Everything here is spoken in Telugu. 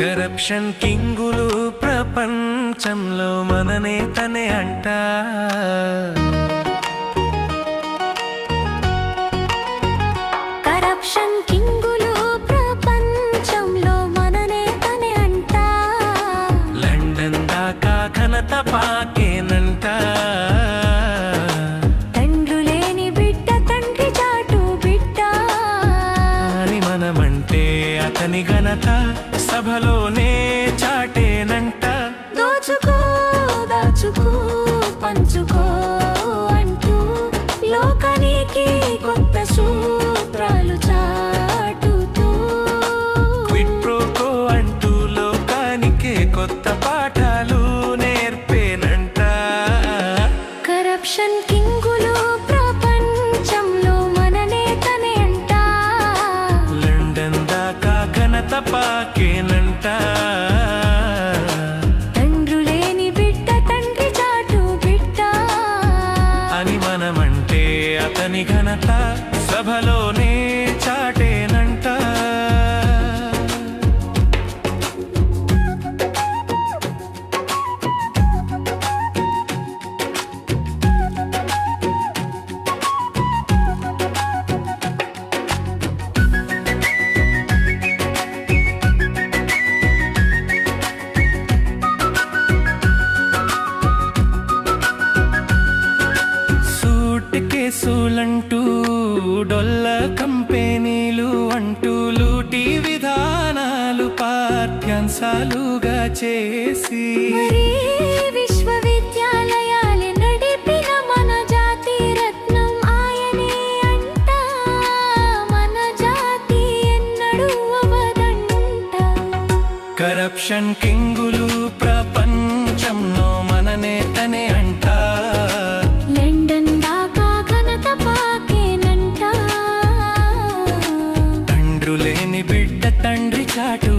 కరప్షన్ కింగులు ప్రపంచంలో మన నేతనే అంట. కరప్షన్ కింగులు ప్రపంచంలో మననే తనే అంట. లండన్ దాకా ఘనత పాకేనంట. తండ్రు లేని బిడ్డ తండ్రి చాటు బిడ్డ. మనమంటే అతని ఘనత. సభలోనే చాటేనంట. దోచుకో దాచుకో పంచుకో అంటూ లోకానికి కొత్త సూత్రాలు చాటుతూ. క్విట్ ప్రోకో అంటూ లోకానికే కొత్త పాఠాలు నేర్పేనంట. కరప్షన్ కింగులు ప్రపంచంలో మననే తనే అంట. లండన్ దాకా ఘనత పాకేనంట సభలోనే కంపెనీలు అంటూ లూటీ విధానాలు పాఠ్యాంశాలుగా చేసి. విశ్వవిద్యాలయాలే నడిపిన మన జాతి రత్నం ఆయనే అంట. మన జాతి ఎన్నడూ అవదంట. కరప్షన్ కింగులు ప్ర తండ్రులేని బిడ్డ తండ్రి చాటు.